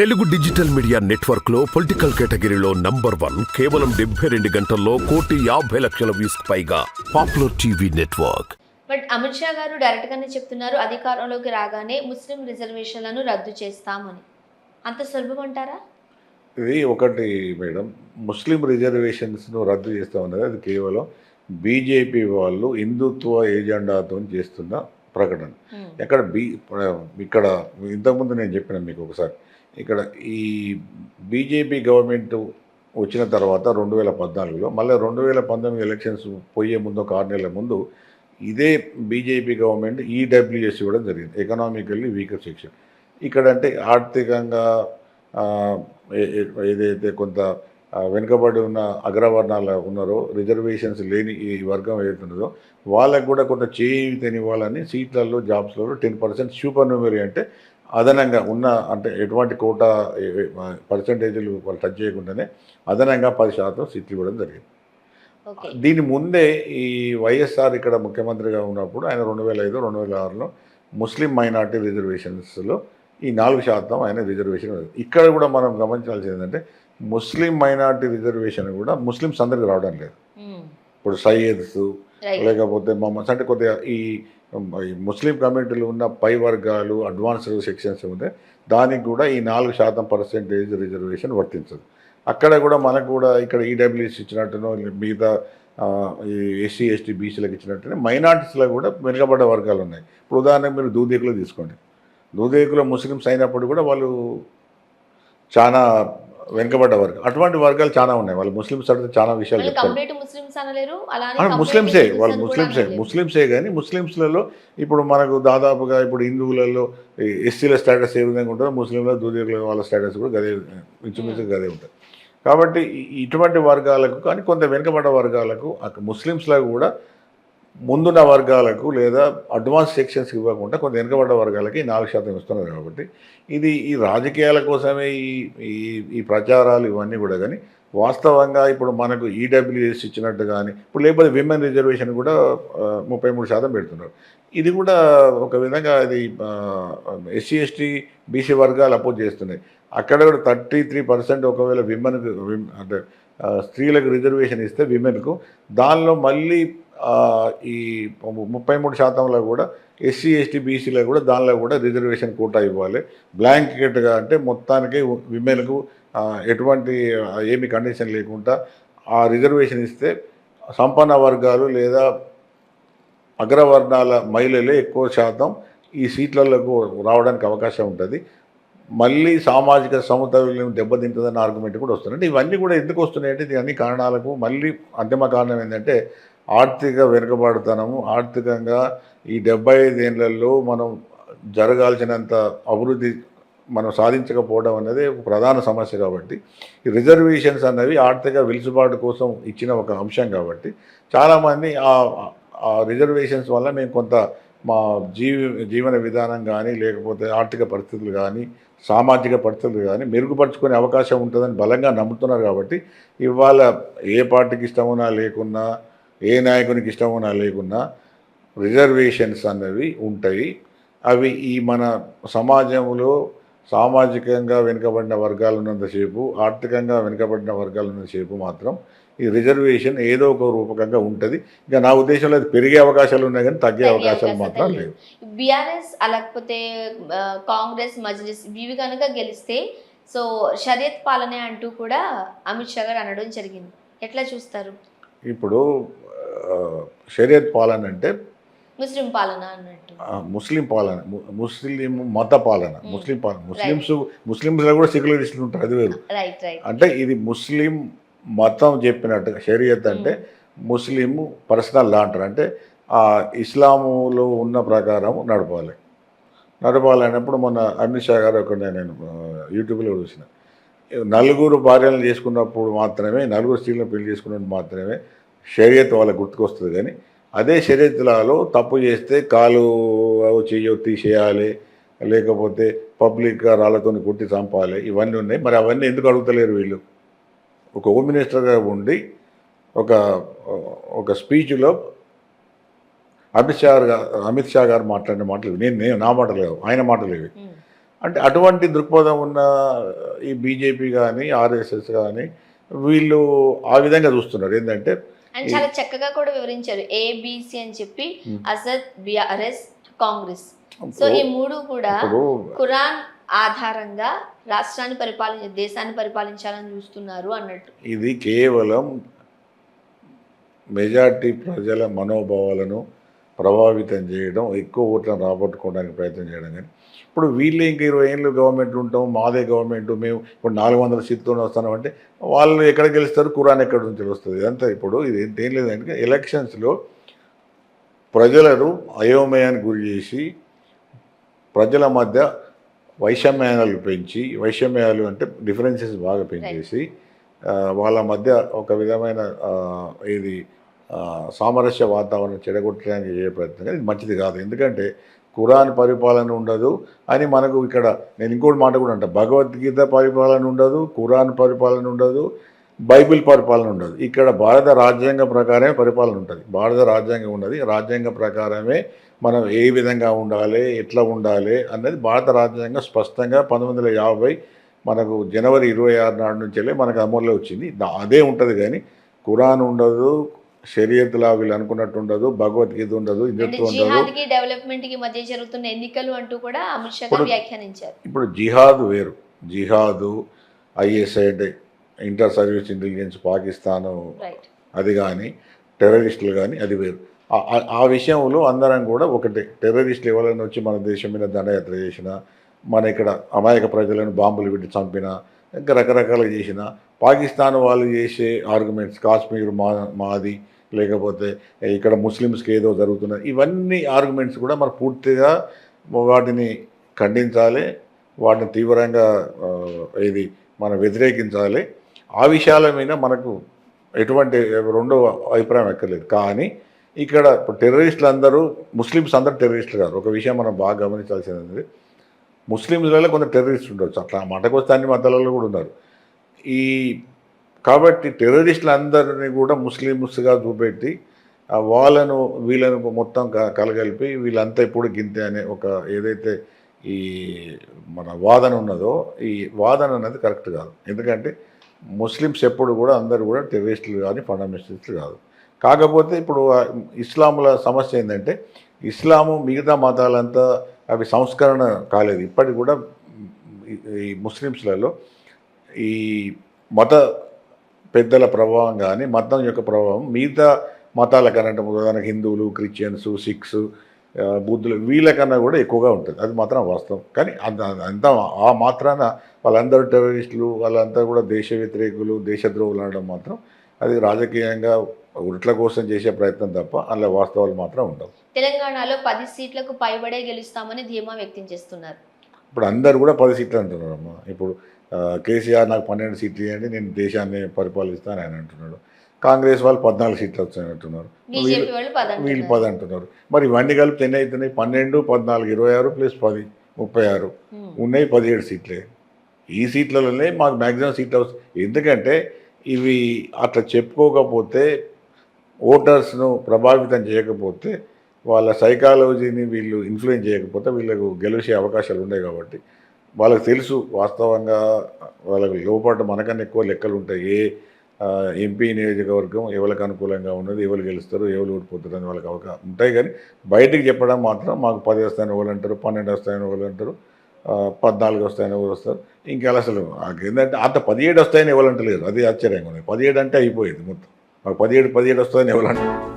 Telugu digital media నెట్వర్క్లో political కేటగిరీలో number one కేవలం డెబ్బై రెండు గంటల్లో కోటి యాభై లక్షల వ్యూస్ పైగా popular TV network. But Amit Shah గారు డైరెక్ట్ గానే చెప్తున్నారు అధికారంలోకి రాగానే ముస్లిం రిజర్వేషన్లను రద్దు చేస్తామని. అంత సులభం అంటారా? ఇది ఒకటి మేడం. ముస్లిం రిజర్వేషన్స్ను రద్దు చేస్తామన్నది అది కేవలం బీజేపీ వాళ్ళు హిందుత్వ ఏజెండాతో చేస్తున్న ప్రకటన. ఎక్కడ బీ ఇక్కడ ఇంతకుముందు నేను చెప్పిన మీకు ఒకసారి ఇక్కడ ఈ బీజేపీ గవర్నమెంట్ వచ్చిన తర్వాత రెండు వేల పద్నాలుగులో మళ్ళీ రెండు వేల పంతొమ్మిది ఎలక్షన్స్ పోయే ముందు ఒక ఆరు నెలల ముందు ఇదే బీజేపీ గవర్నమెంట్ ఈడబ్ల్యూఎస్ ఇవ్వడం జరిగింది. ఎకనామికల్లీ వీకర్ సెక్షన్ ఇక్కడ అంటే ఆర్థికంగా ఏదైతే కొంత వెనుకబడి ఉన్న అగ్రవర్ణాలు ఉన్నారో రిజర్వేషన్స్ లేని ఈ వర్గం ఏదైతున్నదో వాళ్ళకు కూడా కొంత చేయూతనివ్వాలని సీట్లలో జాబ్స్లలో టెన్ పర్సెంట్ సూపర్ న్యూమరీ అంటే అదనంగా ఉన్న అంటే ఎటువంటి కోటా పర్సంటేజ్లు వాళ్ళు టచ్ చేయకుండానే అదనంగా పది శాతం సీట్లు ఇవ్వడం జరిగింది. దీని ముందే ఈ వైఎస్ఆర్ ఇక్కడ ముఖ్యమంత్రిగా ఉన్నప్పుడు ఆయన రెండు వేల ఐదు రెండు వేల ఆరులో ముస్లిం మైనార్టీ రిజర్వేషన్స్లో ఈ నాలుగు శాతం ఆయన రిజర్వేషన్. ఇక్కడ కూడా మనం గమనించాల్సింది ఏంటంటే ముస్లిం మైనార్టీ రిజర్వేషన్ కూడా ముస్లిమ్స్ అందరికి రావడం లేదు. ఇప్పుడు సయ్యద్స్ లేకపోతే మమ్మల్స్ అంటే కొద్దిగా ఈ ముస్లిం కమ్యూనిటీలు ఉన్న పై వర్గాలు అడ్వాన్స్డ్ సెక్షన్స్ ఉంటే దానికి కూడా ఈ నాలుగు శాతం పర్సెంటేజ్ రిజర్వేషన్ వర్తించదు. అక్కడ కూడా మనకు కూడా ఇక్కడ ఈడబ్ల్యూఎస్ ఇచ్చినట్టునో మిగతా ఈ ఎస్సీ ఎస్టీ బీసీలకు ఇచ్చినట్టునే మైనార్టీస్లో కూడా వెనుకబడ్డ వర్గాలు ఉన్నాయి. ఇప్పుడు ఉదాహరణకు మీరు దూదేకులు తీసుకోండి. దూదేకులు ముస్లిమ్స్ అయినప్పుడు కూడా వాళ్ళు చాలా వెనుకబడ్డ వర్గం అటువంటి వర్గాలు చాలా ఉన్నాయి. వాళ్ళు ముస్లిమ్స్ అడిగితే చాలా విషయాలు చెప్తారు. ముస్లిమ్స్ వాళ్ళు ముస్లిమ్సే అనలేరు. ముస్లిమ్సే కానీ ముస్లిమ్స్లలో ఇప్పుడు మనకు దాదాపుగా ఇప్పుడు హిందువులలో ఎస్సీల స్టేటస్ ఏ విధంగా ఉంటుందో ముస్లింల దూదీల వాళ్ళ స్టేటస్ కూడా గదే ఇంచుమించు గదే ఉంటుంది. కాబట్టి ఇటువంటి వర్గాలకు కానీ కొంత వెనుకబడ్డ వర్గాలకు ముస్లిమ్స్లో కూడా ముందున్న వర్గాలకు లేదా అడ్వాన్స్ సెక్షన్స్ ఇవ్వకుండా కొంత వెనుకబడ్డ వర్గాలకి నాలుగు శాతం ఇస్తున్నారు కాబట్టి ఇది ఈ రాజకీయాల కోసమే ఈ ఈ ఈ ప్రచారాలు ఇవన్నీ కూడా కానీ వాస్తవంగా ఇప్పుడు మనకు ఈడబ్ల్యూఎస్ ఇచ్చినట్టు కానీ ఇప్పుడు లేకపోతే విమెన్ రిజర్వేషన్ కూడా ముప్పై మూడు శాతం పెడుతున్నారు. ఇది కూడా ఒక విధంగా అది ఎస్సీ ఎస్టీ బీసీ వర్గాలు అపోజ్ చేస్తున్నాయి. అక్కడ కూడా థర్టీ త్రీ పర్సెంట్ ఒకవేళ విమెన్కి అంటే స్త్రీలకు రిజర్వేషన్ ఇస్తే విమెన్కు. దానిలో మళ్ళీ ఈ ముప్పై మూడు శాతంలో కూడా ఎస్సీ ఎస్టీ బీసీలో కూడా దానిలో కూడా రిజర్వేషన్ కోటా ఇవ్వాలి. బ్లాంకెట్గా అంటే మొత్తానికి విమెన్కు ఎటువంటి ఏమి కండిషన్ లేకుండా ఆ రిజర్వేషన్ ఇస్తే సంపన్న వర్గాలు లేదా అగ్రవర్ణాల మహిళలే ఎక్కువ శాతం ఈ సీట్లలో రావడానికి అవకాశం ఉంటుంది. మళ్ళీ సామాజిక సమతుల్యం దెబ్బతింటుందన్న ఆర్గ్యుమెంట్ కూడా వస్తుంది. ఇవన్నీ కూడా ఎందుకు వస్తున్నాయంటే ఇది అన్ని కారణాలకు మళ్ళీ అంతిమ కారణం ఏంటంటే ఆర్థిక వెనుకబాటుతనము ఆర్థికంగా ఈ డెబ్బై ఐదేళ్ళలో మనం జరగాల్సినంత అభివృద్ధి మనం సాధించకపోవడం అనేది ఒక ప్రధాన సమస్య కాబట్టి ఈ రిజర్వేషన్స్ అనేవి ఆర్థిక వెలుసుబాటు కోసం ఇచ్చిన ఒక అంశం కాబట్టి చాలామంది ఆ ఆ రిజర్వేషన్స్ వల్ల మేము కొంత మా జీవి జీవన విధానం కానీ లేకపోతే ఆర్థిక పరిస్థితులు కానీ సామాజిక పరిస్థితులు కానీ మెరుగుపరుచుకునే అవకాశం ఉంటుందని బలంగా నమ్ముతున్నారు కాబట్టి ఇవాళ ఏ పార్టీకి ఇష్టమున్నా లేకున్నా ఏ నాయకునికి ఇష్టమున్నా లేకున్నా రిజర్వేషన్స్ అన్నవి ఉంటాయి. అవి ఈ మన సమాజంలో సామాజికంగా వెనుకబడిన వర్గాలు ఉన్నంతసేపు ఆర్థికంగా వెనుకబడిన వర్గాలు ఉన్నంతసేపు మాత్రం ఈ రిజర్వేషన్ ఏదో ఒక రూపకంగా ఉంటుంది. ఇక నా ఉద్దేశంలో అది పెరిగే అవకాశాలు ఉన్నాయి కానీ తగ్గే అవకాశాలు మాత్రం లేవు. బీఆర్ఎస్ లేకపోతే ఆ, కాంగ్రెస్ మజ్లిస్ ఇవి కనుక గెలిస్తే సో షరియత్ పాలనే అంటూ కూడా అమిత్ షా గారు అనడం జరిగింది. ఎట్లా చూస్తారు? ఇప్పుడు షరియత్ పాలన అంటే ముస్లిం పాలన అన్నట్టు. ముస్లిం పాలన ముస్లిం మత పాలన. ముస్లిం పాలన. ముస్లిమ్స్ ముస్లిమ్స్లో కూడా సెక్యులరిస్టులు ఉంటారు. అది వేరు. అంటే ఇది ముస్లిం మతం చెప్పినట్టుగా షరియత్ అంటే ముస్లిం పర్సనల్ లా అంటారు అంటే ఆ ఇస్లాములో ఉన్న ప్రకారం నడపాలి. నడపాలి అన్నప్పుడు మొన్న అమిత్ షా గారు ఒక నేను యూట్యూబ్లో చూసిన. నలుగురు భార్యలను చేసుకున్నప్పుడు మాత్రమే నలుగురు స్త్రీలను పెళ్ళి చేసుకున్నప్పుడు మాత్రమే షరియత్ వాళ్ళకి గుర్తుకొస్తుంది. కానీ అదే షరియత్లలో తప్పు చేస్తే కాలు చెయ్యో తీసేయాలి లేకపోతే పబ్లిక్గా రాళ్ళతో కొట్టి చంపాలి. ఇవన్నీ ఉన్నాయి. మరి అవన్నీ ఎందుకు అడుగుతలేరు వీళ్ళు? ఒక హోమ్ మినిస్టర్గా ఉండి ఒక ఒక స్పీచ్లో అమిత్ షా గారు అమిత్ షా గారు మాట్లాడిన మాటలు. నేను నేను నా మాటలు లేవు ఆయన మాటలు ఇవి. అంటే అటువంటి దృక్పథం ఉన్న ఈ బీజేపీ కానీ ఆర్ఎస్ఎస్ కానీ వీళ్ళు ఆ విధంగా చూస్తున్నారు ఏంటంటే అండ్ చాలా చక్కగా కూడా వివరించారు ఏబిసి అని చెప్పి. అసద్ బిఆర్ఎస్ కాంగ్రెస్ సో ఈ మూడు కూడా ఖురాన్ ఆధారంగా రాష్ట్రాన్ని పరిపాలించ దేశాన్ని పరిపాలించాలని చూస్తున్నారు అన్నట్టు. ఇది కేవలం మెజార్టీ ప్రజల మనోభావాలను ప్రభావితం చేయడం ఎక్కువ ఓట్లను రాబట్టుకోవడానికి ప్రయత్నం చేయడం కానీ ఇప్పుడు వీళ్ళు ఇంకా ఇరవై ఏళ్ళు గవర్నమెంట్ ఉంటాం మాదే గవర్నమెంట్ మేము ఇప్పుడు నాలుగు వందల సీట్తో వస్తున్నాం అంటే వాళ్ళు ఎక్కడ గెలుస్తారు? కురాన్ ఎక్కడ నుంచి వస్తుంది? ఇదంతా ఇప్పుడు ఇది ఏం లేదంటే ఎలక్షన్స్లో ప్రజలను అయోమయానికి గురి చేసి ప్రజల మధ్య వైషమ్యాలు పెంచి వైషమ్యాలు అంటే డిఫరెన్సెస్ బాగా పెంచేసి వాళ్ళ మధ్య ఒక విధమైన ఇది సామరస్య వాతావరణం చెడగొట్టడానికి చేయ ప్రయత్నం కానీ ఇది మంచిది కాదు. ఎందుకంటే ఖురాన్ పరిపాలన ఉండదు అని మనకు ఇక్కడ నేను ఇంకోటి మాట కూడా అంట భగవద్గీత పరిపాలన ఉండదు ఖురాన్ పరిపాలన ఉండదు బైబిల్ పరిపాలన ఉండదు. ఇక్కడ భారత రాజ్యాంగ ప్రకారమే పరిపాలన ఉంటుంది. భారత రాజ్యాంగం ఉన్నది. రాజ్యాంగ ప్రకారమే మనం ఏ విధంగా ఉండాలి ఎట్లా ఉండాలి అన్నది భారత రాజ్యాంగం స్పష్టంగా పంతొమ్మిది వందల యాభై మనకు జనవరి ఇరవై ఆరు నాడు నుంచి మనకు అమల్లో వచ్చింది. అదే ఉంటుంది కానీ ఖురాన్ ఉండదు షరియత్లా వీళ్ళు అనుకున్నట్టు ఉండదు భగవద్గీత ఉండదు హిందుత్వం ఉండదు. డెవలప్మెంట్కి మధ్య జరుగుతున్న ఎన్నికలు అంటూ కూడా అమిత్ షా వ్యాఖ్యానించారు. ఇప్పుడు జిహాద్ వేరు. జిహాదు ఐఎస్ఐ అంటే ఇంటర్ సర్వీస్ ఇంటెలిజెన్స్ పాకిస్తాను అది కానీ టెర్రరిస్టులు కానీ అది వేరు. ఆ- విషయంలో అందరం కూడా ఒకటే. టెర్రరిస్టులు ఎవరైనా వచ్చి మన దేశం మీద దండయాత్ర చేసినా మన ఇక్కడ అమాయక ప్రజలను బాంబులు పెట్టి చంపినా ఇంకా రకరకాలుగా చేసిన పాకిస్తాన్ వాళ్ళు చేసే ఆర్గ్యుమెంట్స్ కాశ్మీర్ మా మాది లేకపోతే ఇక్కడ ముస్లిమ్స్కి ఏదో జరుగుతున్నది ఇవన్నీ ఆర్గ్యుమెంట్స్ కూడా మరి పూర్తిగా వాటిని ఖండించాలి వాటిని తీవ్రంగా ఇది మనం వ్యతిరేకించాలి. ఆ విషయాల మీద మనకు ఎటువంటి రెండో అభిప్రాయం ఎక్కర్లేదు కానీ ఇక్కడ ఇప్పుడు టెర్రరిస్టులు అందరూ ముస్లిమ్స్ అందరూ టెర్రరిస్టులు కాదు. ఒక విషయం మనం బాగా గమనించాల్సింది ముస్లింలలో కొంత టెర్రరిస్ట్ ఉండొచ్చు. అట్లా ఆ వస్తే అన్ని మతాలలో కూడా ఉన్నారు. ఈ కాబట్టి టెర్రరిస్టులు అందరినీ కూడా ముస్లిమ్స్గా చూపెట్టి వాళ్ళను వీళ్ళను మొత్తం క- కలగలిపి వీళ్ళంతా ఇప్పుడు గింతే అనే ఒక ఏదైతే ఈ మన వాదన ఉన్నదో ఈ వాదన అనేది కరెక్ట్ కాదు. ఎందుకంటే ముస్లిమ్స్ ఎప్పుడు కూడా అందరూ కూడా టెర్రరిస్టులు కానీ ఫండమెంటలిస్టులు కాదు. కాకపోతే ఇప్పుడు ఇస్లాముల సమస్య ఏంటంటే ఇస్లాము మిగతా మతాలంతా అవి సంస్కరణ కాలేదు. ఇప్పటికి కూడా ఈ- ముస్లిమ్స్లలో ఈ మత పెద్దల ప్రభావం కానీ మతం యొక్క ప్రభావం మిగతా మతాల కరెంట్ ఉదాహరణకు హిందువులు క్రిస్టియన్స్ సిక్స్ బుద్ధులు వీళ్ళకన్నా కూడా ఎక్కువగా ఉంటుంది. అది మాత్రం వాస్తవం. కానీ అంత అంత ఆ మాత్రాన వాళ్ళందరూ టెర్రరిస్టులు వాళ్ళంతా కూడా దేశ వ్యతిరేకులు దేశద్రోహులు అనడం మాత్రం అది రాజకీయంగా ఉట్ల కోసం చేసే ప్రయత్నం తప్ప అందులో వాస్తవాలు మాత్రం ఉండవు. తెలంగాణలో పది సీట్లకు పైబడే గెలుస్తామని ధీమా వ్యక్తం చేస్తున్నారు. ఇప్పుడు అందరు కూడా పది సీట్లు అంటున్నారు అమ్మ ఇప్పుడు కేసీఆర్ నాకు పన్నెండు సీట్లు ఇవ్వండి నేను దేశాన్ని పరిపాలిస్తాను ఆయన అంటున్నాడు. కాంగ్రెస్ వాళ్ళు పద్నాలుగు సీట్లు బీజేపీ వాళ్ళు పది వీళ్ళు అంటున్నారు. పది అంటున్నారు. మరి ఇవన్నీ కలిపి ఎన్ని అవుతున్నాయి? పన్నెండు పద్నాలుగు ఇరవై ఆరు ప్లస్ పది ముప్పై ఆరు. ఉన్నాయి పదిహేడు సీట్లే. ఈ సీట్లలోనే మాకు మ్యాక్సిమం సీట్లు వస్తాయి ఎందుకంటే ఇవి అట్లా చెప్పుకోకపోతే ఓటర్స్ను ప్రభావితం చేయకపోతే వాళ్ళ సైకాలజీని వీళ్ళు ఇన్ఫ్లుయెన్స్ చేయకపోతే వీళ్ళకు గెలిచే అవకాశాలు ఉన్నాయి కాబట్టి వాళ్ళకి తెలుసు వాస్తవంగా వాళ్ళకి లోపల మనకన్నా ఎక్కువ లెక్కలు ఉంటాయి. ఏ ఎంపీ నియోజకవర్గం ఎవరికి అనుకూలంగా ఉన్నది ఎవరు గెలుస్తారు ఎవరు ఓడిపోతారు అని వాళ్ళకి అవకాశం ఉంటాయి కానీ బయటికి చెప్పడం మాత్రం మాకు పది వస్తాయని ఎవరు అంటారు పన్నెండు వస్తాయని వాళ్ళు అంటారు పద్నాలుగు వస్తాయని ఎవరు వస్తారు. ఇంకా అసలు ఏంటంటే అంత పదిహేడు వస్తాయని ఎవరు అంటలేరు. అది ఆశ్చర్యంగా ఉంది. పదిహేడు అంటే అయిపోయేది మొత్తం. మాకు పదిహేడు పదిహేడు వస్తాయని ఎవరు అంటారు